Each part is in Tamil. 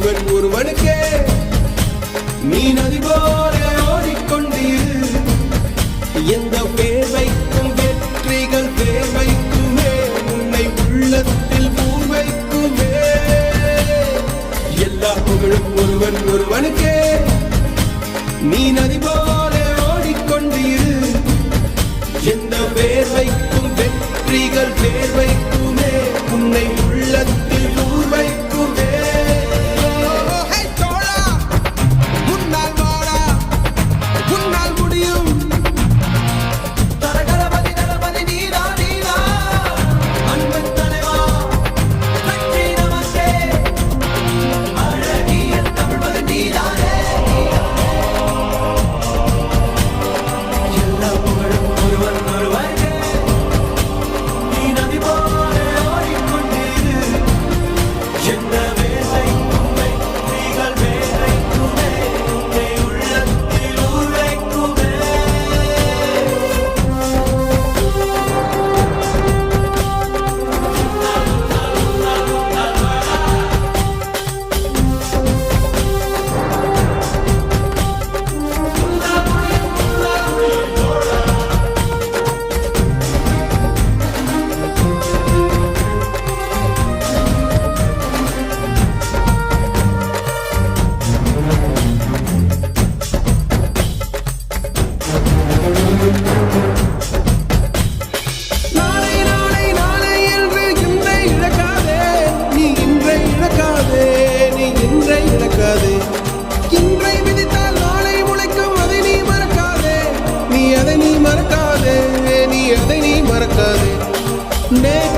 ஒருவன் ஒருவனுக்கே நீ நதி போல ஓடிக்கொண்டீர். எந்த வேலைக்கும் வெற்றிகள் தேவைக்குமே உன்னை உள்ளத்தில் பூர்வைக்குமே. எல்லா புகழும் ஒருவன் ஒருவனுக்கே நீ நதி போல ஓடிக்கொண்டீர். எந்த வேலைக்கும் வெற்றிகள் தேர்வைக்கும் நீ மறக்காதே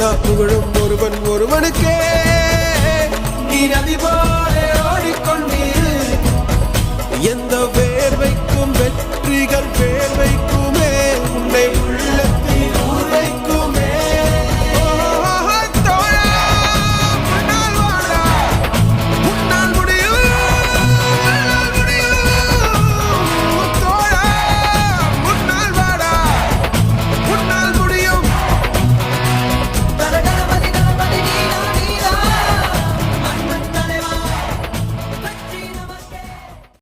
எல்லா புகழும் ஒருவன் ஒருவனுக்கே. நீ நதி போல ஓடிக்கொண்டீர். எந்த வேர்வைக்கும் வெற்றிகள்